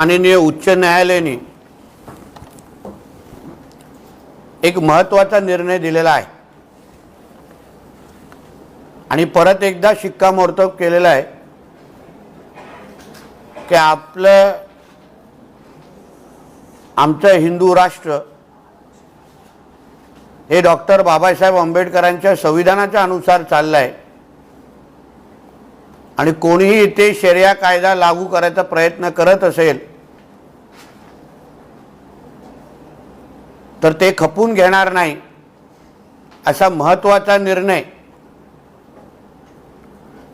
माननीय उच्च न्यायालयाने एक महत्त्वाचा निर्णय दिलेला आहे. आणि परत एकदा शिक्कामोर्तब केलेला आहे की आपलं आमचं हिंदू राष्ट्र हे डॉक्टर बाबासाहेब आंबेडकरांच्या संविधानाच्या अनुसार चाललं आहे आणि कोणीही इथे शर्या कायदा लागू करायचा प्रयत्न करत असेल तर ते खपून घेणार नाही. असा महत्त्वाचा निर्णय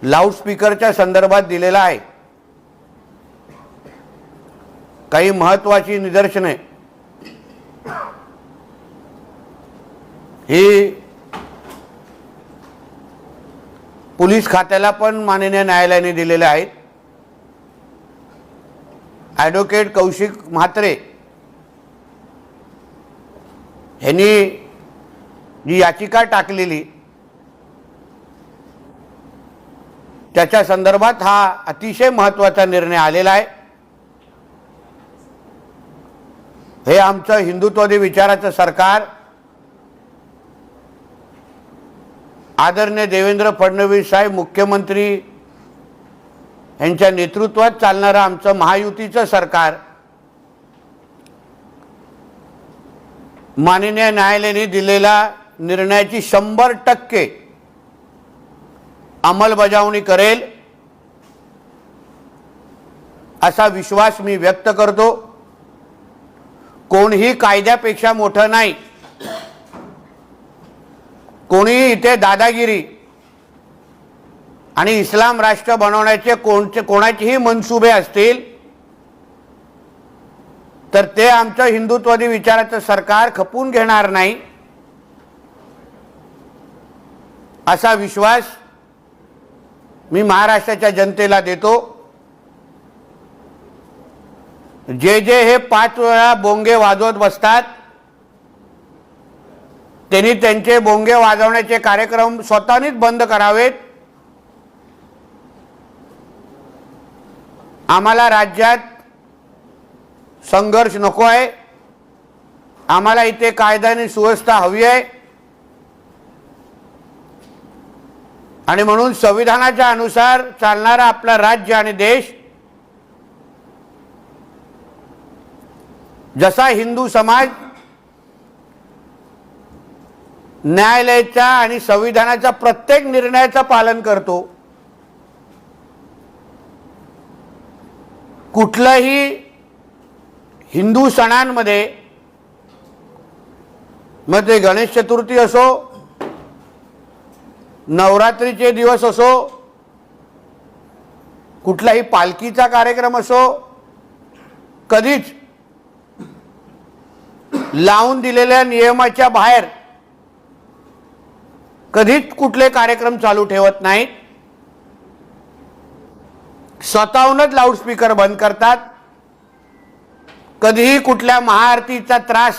लाऊडस्पीकरच्या संदर्भात दिलेला आहे. काही महत्त्वाची निदर्शने. ही पोलीस खात्याला पण माननीय न्यायालयाने दिलेले आहेत. ॲडव्होकेट कौशिक म्हात्रे ह्यांनी जी याचिका टाकलेली त्याच्या संदर्भात हा अतिशय महत्त्वाचा निर्णय आलेला आहे. हे आमचं हिंदुत्ववादी विचाराचं सरकार आदरणीय देवेंद्र फडणवीस साहेब मुख्यमंत्री यांच्या नेतृत्वात चालणारं आमचं महायुतीचं सरकार माननीय न्यायालयाने दिलेल्या निर्णयाची शंभर टक्के अंमलबजावणी करेल असा विश्वास मी व्यक्त करतो. कोणीही कायद्यापेक्षा मोठं नाही. कोणीही इथे दादागिरी आणि इस्लाम राष्ट्र बनवण्याचे कोणचे कोणाचेही मनसुबे असतील तर ते आमचं हिंदुत्ववादी विचाराचं सरकार खपून घेणार नाही असा विश्वास मी महाराष्ट्राच्या जनतेला देतो. जे जे हे पाच वेळा बोंगे वाजवत बसतात त्यांनी त्यांचे बोंगे वाजवण्याचे कार्यक्रम स्वतःनीच बंद करावेत. आम्हाला राज्यात संघर्ष नको आहे. आम्हाला इथे कायदा आणि सुव्यवस्था हवी आहे. आणि म्हणून संविधानाच्या अनुसार चालणारा आपला राज्य आणि देश जसा हिंदू समाज न्यायालयाच्या आणि संविधानाच्या प्रत्येक निर्णयाचं पालन करतो. कुठलंही हिंदू सणांमध्ये मग ते गणेश चतुर्थी असो नवरात्रीचे दिवस असो कुठलाही पालखीचा कार्यक्रम असो कधीच लावून दिलेल्या नियमाच्या बाहेर कधीच कुठले कार्यक्रम चालू ठेवत नाहीत. स्वतःहूनच लाऊडस्पीकर बंद करतात. कधीही कुठल्या महाआरतीचा त्रास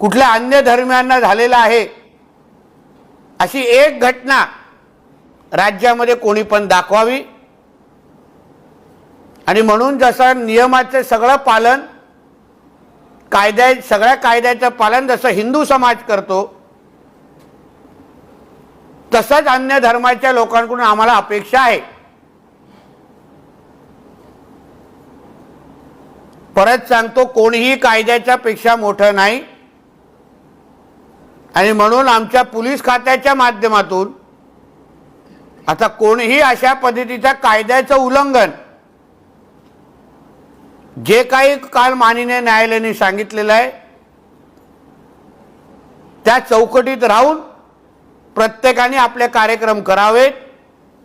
कुठल्या अन्य धर्मियांना झालेला आहे अशी एक घटना राज्यामध्ये कोणी पण दाखवावी. आणि म्हणून जसं नियमाचं सगळं पालन कायद्या सगळ्या कायद्याचं पालन जसं हिंदू समाज करतो तसंच अन्य धर्माच्या लोकांकडून आम्हाला अपेक्षा आहे. परत सांगतो कोणीही कायद्याच्या पेक्षा मोठं नाही. आणि म्हणून आमच्या पोलीस खात्याच्या माध्यमातून आता कोणीही अशा पद्धतीच्या कायद्याचं उल्लंघन जे काही काल माननीय न्यायालयाने सांगितलेलं आहे त्या चौकटीत राहून प्रत्येकाने आपले कार्यक्रम करावेत.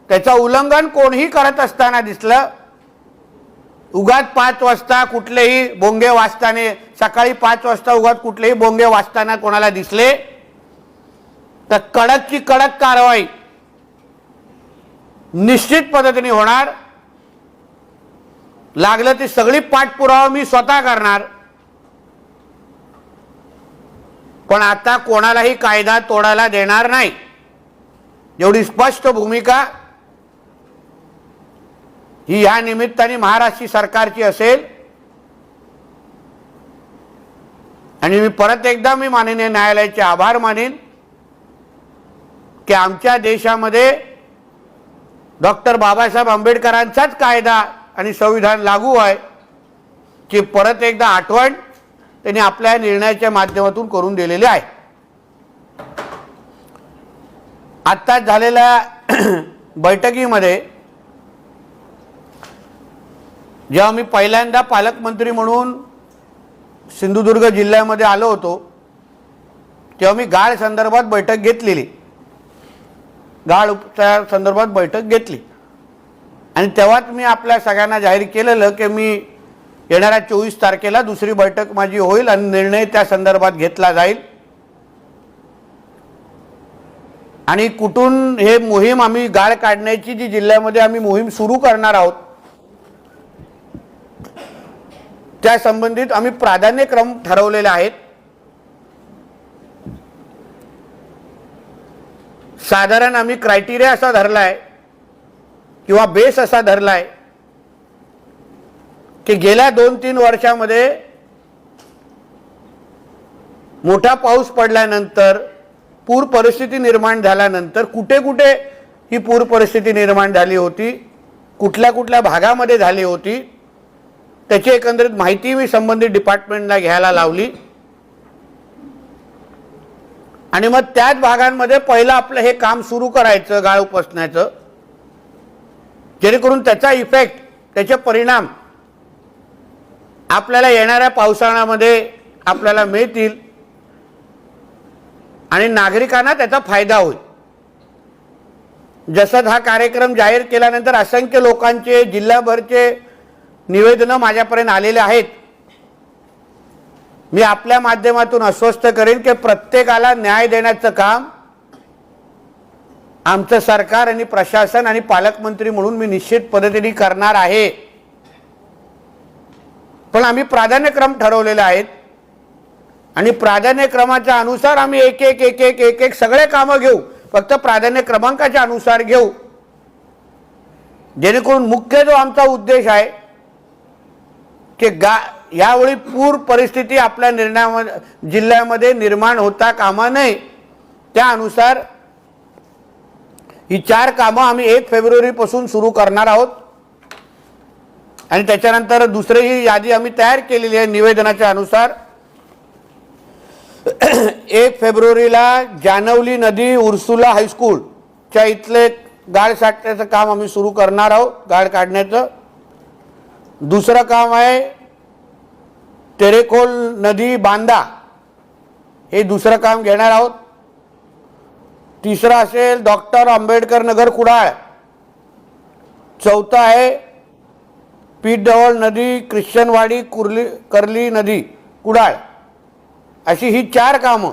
त्याचं उल्लंघन कोणीही करत असताना दिसलं उगाच पाच वाजता कुठलेही बोंगे वाचताने सकाळी पाच वाजता उगात कुठलेही बोंगे वाचताना कोणाला दिसले? तर कडकची कडक कारवाई निश्चित पद्धतीने होणार. लागलं ती सगळी पाठपुरावा मी स्वतः करणार. पण आता कोणालाही कायदा तोडायला देणार नाही. एवढी स्पष्ट भूमिका ही ह्या निमित्ताने महाराष्ट्र सरकारची असेल. आणि मी परत एकदा मी माननीय न्यायालयाचे आभार मानेन की आमच्या देशामध्ये डॉक्टर बाबासाहेब आंबेडकरांचाच कायदा आणि संविधान लागू आहे की परत एकदा आठवण त्यांनी आपल्या निर्णयाच्या माध्यमातून करून दिलेली आहे. आत्ताच झालेल्या बैठकीमध्ये जेव्हा मी पहिल्यांदा पालकमंत्री म्हणून सिंधुदुर्ग जिल्ह्यामध्ये आलो होतो तेव्हा मी गाळ संदर्भात बैठक घेतलेली. गाळ उपचार संदर्भात बैठक घेतली. आणि तेव्हाच मी आपल्या सगळ्यांना जाहीर केलेलं की मी येणाऱ्या चोवीस तारखेला दुसरी बैठक माझी होईल आणि निर्णय त्या संदर्भात घेतला जाईल. आणि कुठून हे मोहीम आम्ही गाळ काढण्याची जी जिल्ह्यामध्ये आम्ही मोहीम सुरू करणार आहोत त्या संबंधित आम्ही प्राधान्यक्रम ठरवलेले आहेत. साधारण आम्ही क्रायटेरिया असा धरलाय किंवा बेस असा धरलाय की गेल्या दोन तीन वर्षामध्ये मोठा पाऊस पडल्यानंतर पूर परिस्थिती निर्माण झाल्यानंतर कुठे कुठे ही पूर परिस्थिती निर्माण झाली होती कुठल्या कुठल्या भागामध्ये झाली होती त्याची एकंदरीत माहिती मी संबंधित डिपार्टमेंटला घ्यायला लावली. आणि मग त्याच भागांमध्ये पहिलं आपलं हे काम सुरू करायचं गाळ उपसण्याचं. जेणेकरून त्याचा इफेक्ट त्याचे परिणाम आपल्याला येणाऱ्या पावसाळ्यामध्ये आपल्याला मिळतील. आणि नागरिकांना त्याचा फायदा होईल. जसं हा कार्यक्रम जाहीर केल्यानंतर असंख्य लोकांचे जिल्हाभरचे निवेदनं माझ्यापर्यंत आलेले आहेत. मी आपल्या माध्यमातून अस्वस्थ करेन की प्रत्येकाला न्याय देण्याचं काम आमचं सरकार आणि प्रशासन आणि पालकमंत्री म्हणून मी निश्चित पद्धतीने करणार आहे. पण आम्ही प्राधान्यक्रम ठरवलेले आहेत. आणि प्राधान्यक्रमाच्या अनुसार आम्ही एक एक एक एक एक एक सगळे कामं घेऊ. फक्त प्राधान्य क्रमांकाच्या अनुसार घेऊ. जेणेकरून मुख्य जो आमचा उद्देश आहे की गा यावेळी पूर परिस्थिती आपल्या निर्णयामध्ये जिल्ह्यामध्ये निर्माण होता कामा नये. त्यानुसार ही चार कामं आम्ही एक फेब्रुवारीपासून सुरू करणार आहोत. आणि त्याच्यानंतर दुसरी ही यादी आम्ही तयार केलेली आहे निवेदनाच्या अनुसार. एक फेब्रुवारीला जानवली नदी उर्सुला हायस्कूलच्या इथले गाळ साठण्याचं काम आम्ही सुरू करणार आहोत गाळ काढण्याचं. दुसरं काम आहे तेरेखोल नदी बांधा हे दुसरं काम घेणार आहोत. तिसरं असेल डॉक्टर आंबेडकर नगर कुडाळ. चौथं आहे पीठडवळ नदी ख्रिश्चनवाडी कुर्ली कर्ली नदी कुडाळ. अशी ही चार कामं.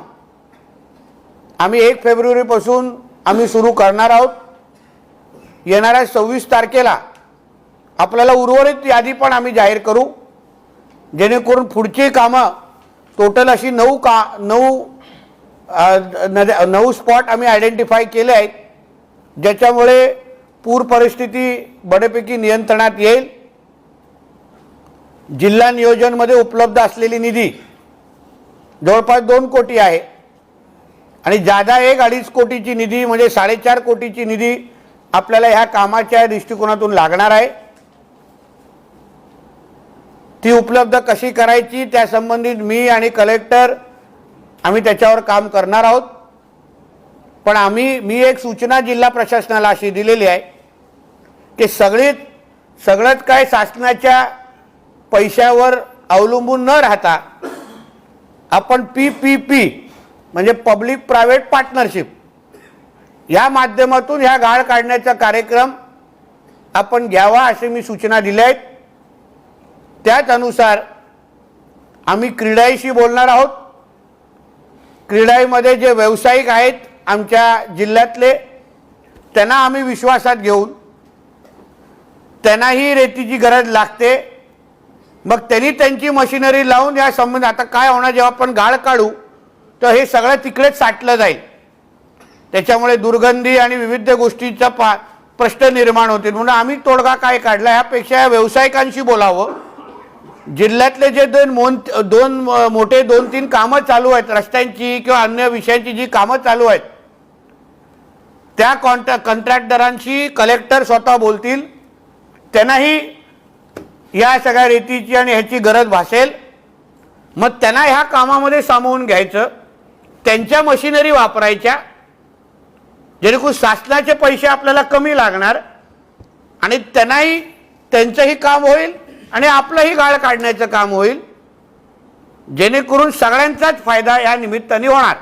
आम्ही एक फेब्रुवारीपासून आम्ही सुरू करणार आहोत. येणाऱ्या सव्वीस तारखेला आपल्याला उर्वरित यादी पण आम्ही जाहीर करू. जेणेकरून पुढची कामं टोटल अशी नऊ का नऊ नद्या नऊ स्पॉट आम्ही आयडेंटिफाय केले आहेत. ज्याच्यामुळे पूर परिस्थिती बऱ्यापैकी नियंत्रणात येईल. जिल्हा नियोजनमध्ये उपलब्ध असलेली निधी जवळपास दोन कोटी आहे. आणि जादा एक अडीच कोटीची निधी म्हणजे साडेचार कोटीची निधी आपल्याला ह्या कामाच्या दृष्टिकोनातून लागणार आहे. ती उपलब्ध कशी करायची त्या संबंधित मी आणि कलेक्टर आम्ही त्याच्यावर काम करणार आहोत. पण आम्ही मी एक सूचना जिल्हा प्रशासनाला अशी दिलेली आहे की सगळीच सगळंच काय शासनाच्या पैशावर अवलंबून न राहता आपण पी पी पी म्हणजे पब्लिक प्रायव्हेट पार्टनरशिप या माध्यमातून ह्या गाळ काढण्याचा कार्यक्रम आपण घ्यावा असे मी सूचना दिल्या आहेत. त्याच अनुसार आम्ही क्रीडाईशी बोलणार आहोत. क्रीडाईमध्ये जे व्यावसायिक आहेत आमच्या जिल्ह्यातले त्यांना आम्ही विश्वासात घेऊन त्यांनाही रेतीची गरज लागते. मग त्यांनी त्यांची मशिनरी लावून या संबंध आता काय होणार जेव्हा आपण गाळ काढू तर हे सगळं तिकडेच साठलं जाईल. त्याच्यामुळे दुर्गंधी आणि विविध गोष्टींचा पा प्रश्न निर्माण होतील. म्हणून आम्ही तोडगा काय काढला ह्यापेक्षा या व्यावसायिकांशी बोलावं. जिल्ह्यातले जे दोन मोन दोन मोठे दोन तीन कामं चालू आहेत रस्त्यांची किंवा अन्य विषयांची जी कामं चालू आहेत त्या कॉन्ट्रॅ कंत्राटदारांशी कलेक्टर स्वतः बोलतील. त्यांनाही या सगळ्या रेतीची आणि ह्याची गरज भासेल. मग त्यांना ह्या कामामध्ये सामावून घ्यायचं. त्यांच्या मशिनरी वापरायच्या. जेणेकरून शासनाचे पैसे आपल्याला कमी लागणार. आणि त्यांनाही त्यांचंही काम होईल. आणि आपलंही गाळ काढण्याचं काम होईल. जेणेकरून सगळ्यांचाच फायदा या निमित्ताने होणार.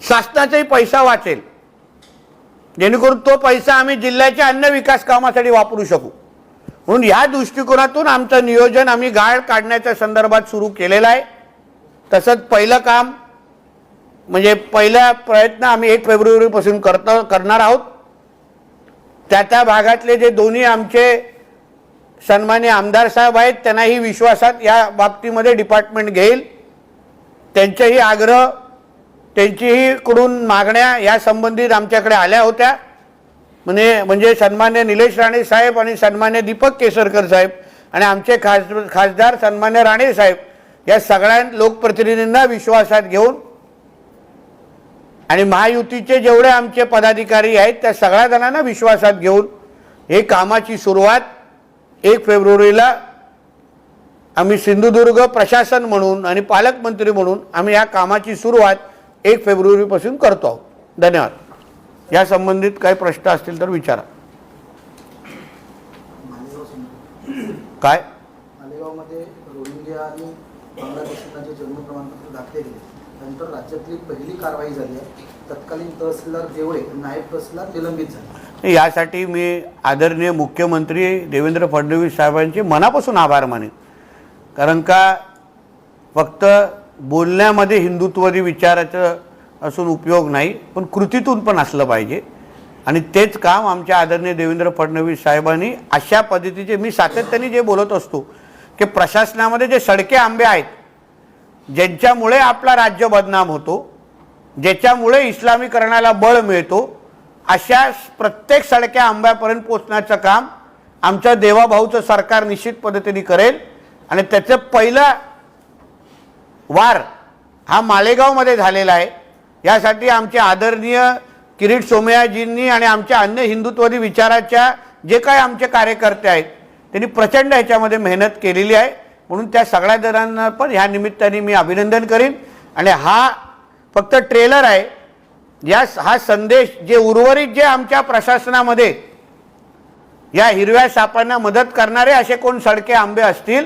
शासनाचाही पैसा वाचेल. जेणेकरून तो पैसा आम्ही जिल्ह्याच्या अन्य विकास कामासाठी वापरू शकू. म्हणून या दृष्टिकोनातून आमचं नियोजन आम्ही गाळ काढण्याच्या संदर्भात सुरू केलेलं आहे. तसंच पहिलं काम म्हणजे पहिला प्रयत्न आम्ही एक फेब्रुवारीपासून करतो करणार आहोत. त्या त्या भागातले जे दोन्ही आमचे सन्मान्य आमदार साहेब आहेत त्यांनाही विश्वासात या बाबतीमध्ये डिपार्टमेंट घेईल. त्यांचेही आग्रह त्यांचीही कडून मागण्या या संबंधित आमच्याकडे आल्या होत्या. म्हणजे म्हणजे सन्मान्य निलेश राणे साहेब आणि सन्मान्य दीपक केसरकर साहेब आणि आमचे खास खासदार सन्मान्य राणे साहेब या सगळ्या लोकप्रतिनिधींना विश्वासात घेऊन आणि महायुतीचे जेवढे आमचे पदाधिकारी आहेत त्या सगळ्या जणांना विश्वासात घेऊन हे कामाची सुरुवात एक फेब्रुवारीला आम्ही सिंधुदुर्ग प्रशासन म्हणून आणि पालकमंत्री म्हणून आम्ही या कामाची सुरुवात एक फेब्रुवारीपासून करतो आहोत. धन्यवाद. या संबंधित काही प्रश्न असतील तर विचारा. काय? मालेगावमध्ये राज्यातली पहिली कारवाई झाली आहे. तत्कालीन तहसीलदार देवळे नायब तहसीलदार निलंबित झाले. यासाठी मी आदरणीय मुख्यमंत्री देवेंद्र फडणवीस साहेबांचे मनापासून आभार मानेन. कारण का फक्त बोलण्यामध्ये हिंदुत्ववादी विचाराचं असून उपयोग नाही पण कृतीतून पण असलं पाहिजे. आणि तेच काम आमच्या आदरणीय देवेंद्र फडणवीस साहेबांनी अशा पद्धतीचे मी सातत्याने जे बोलत असतो की प्रशासनामध्ये जे सडके आंबे आहेत ज्यांच्यामुळे आपला राज्य बदनाम होतो ज्याच्यामुळे इस्लामीकरणाला बळ मिळतो अशा प्रत्येक सडक्या आंब्यापर्यंत पोचण्याचं काम आमच्या देवाभाऊचं सरकार निश्चित पद्धतीने करेल. आणि त्याचं पहिलं वार हा मालेगावमध्ये झालेला आहे. यासाठी आमचे आदरणीय किरीट सोमयाजींनी आणि आमच्या अन्य हिंदुत्ववादी विचाराच्या जे काय आमचे कार्यकर्ते आहेत त्यांनी प्रचंड ह्याच्यामध्ये मेहनत केलेली आहे. म्हणून त्या सगळ्या जणांना पण ह्या निमित्ताने मी अभिनंदन करीन. आणि हा फक्त ट्रेलर आहे या हा संदेश जे उर्वरित जे आमच्या प्रशासनामध्ये या हिरव्या सापांना मदत करणारे असे कोण सडके आंबे असतील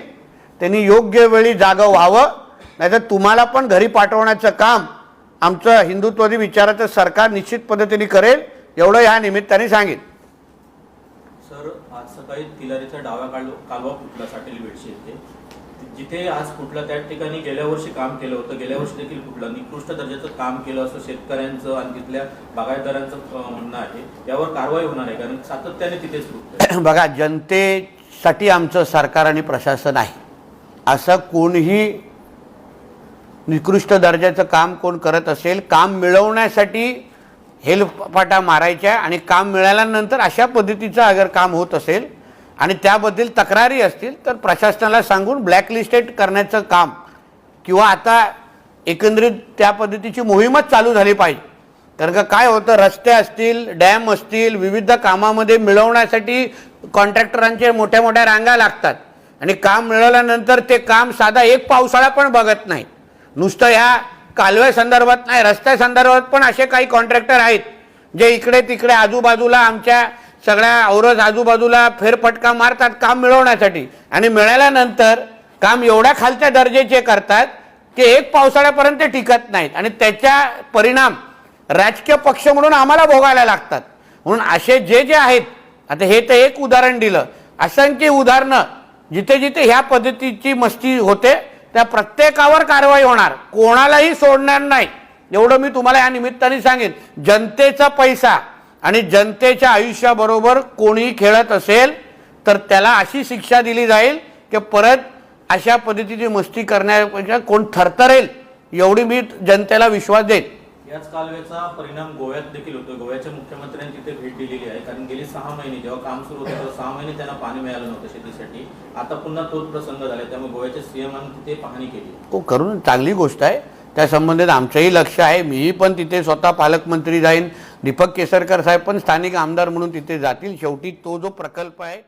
त्यांनी योग्य वेळी जागं व्हावं नाहीतर तुम्हाला पण घरी पाठवण्याचं काम आमचं हिंदुत्ववादी विचाराचं सरकार निश्चित पद्धतीने करेल एवढं ह्या निमित्ताने सांगेन. सर आज सकाळी तिलारीचा डाव्या कालवा फुटला साटेल बेडशी येथे जिथे आज कुठला त्या ठिकाणी गेल्या वर्षी काम केलं होतं गेल्या वर्षी देखील कुठलं निकृष्ट दर्जाचं काम केलं असं शेतकऱ्यांचं आणि तिथल्या बागायतदारांचं म्हणणं आहे. यावर कारवाई होणार आहे कारण सातत्याने तिथेच बघा जनतेसाठी आमचं सरकार आणि प्रशासन आहे. असं कोणीही निकृष्ट दर्जाचं काम कोण करत असेल काम मिळवण्यासाठी हेलपाटा मारायच्या आणि काम मिळाल्यानंतर अशा पद्धतीचं अगर काम होत असेल आणि त्याबद्दल तक्रारी असतील तर प्रशासनाला सांगून ब्लॅकलिस्टेड करण्याचं काम किंवा आता एकंदरीत त्या पद्धतीची मोहीमच चालू झाली पाहिजे. कारण का काय होतं रस्ते असतील डॅम असतील विविध कामामध्ये मिळवण्यासाठी कॉन्ट्रॅक्टरांचे मोठ्या मोठ्या रांगा लागतात. आणि काम मिळवल्यानंतर ते काम साधा एक पावसाळा पण बघत नाही नुसतं ह्या कालव्या संदर्भात नाही रस्त्या संदर्भात पण असे काही कॉन्ट्रॅक्टर आहेत जे इकडे तिकडे आजूबाजूला आमच्या सगळ्या औरज आजूबाजूला फेरफटका मारतात काम मिळवण्यासाठी. आणि मिळाल्यानंतर काम एवढ्या खालच्या दर्जेचे करतात की एक पावसाळ्यापर्यंत टिकत नाहीत. आणि त्याच्या परिणाम राजकीय पक्ष म्हणून आम्हाला भोगायला लागतात. म्हणून असे जे जे आहेत आता हे तर एक उदाहरण दिलं. असंख्य उदाहरणं जिथे जिथे ह्या पद्धतीची मस्ती होते त्या प्रत्येकावर कारवाई होणार. कोणालाही सोडणार नाही. एवढं मी तुम्हाला या निमित्ताने सांगेन. जनतेचा पैसा आणि जनतेच्या आयुष्याबरोबर कोणीही खेळत असेल तर त्याला अशी शिक्षा दिली जाईल की परत अशा पद्धतीची मस्ती करण्यापेक्षा कोण थरथरेल एवढी मी जनतेला विश्वास देईन. याच कालव्याचा परिणाम गोव्यात देखील होतो गोव्याच्या मुख्यमंत्र्यांनी तिथे भेट दिलेली आहे. कारण गेली सहा महिने जेव्हा काम सुरू होतं तेव्हा सहा महिने त्यांना पाणी मिळालं नव्हतं शेतीसाठी. आता पुन्हा तोच प्रसंग झाला त्यामुळे गोव्याच्या सीएमांनी तिथे पाहणी केली. हो करून चांगली गोष्ट आहे. त्या संबंधित आमचंही लक्ष आहे. मीही पण तिथे स्वतः पालकमंत्री जाईन. दीपक केसरकर साहेब पण स्थानिक आमदार म्हणून तिथे जातील. शेवटी तो जो प्रकल्प आहे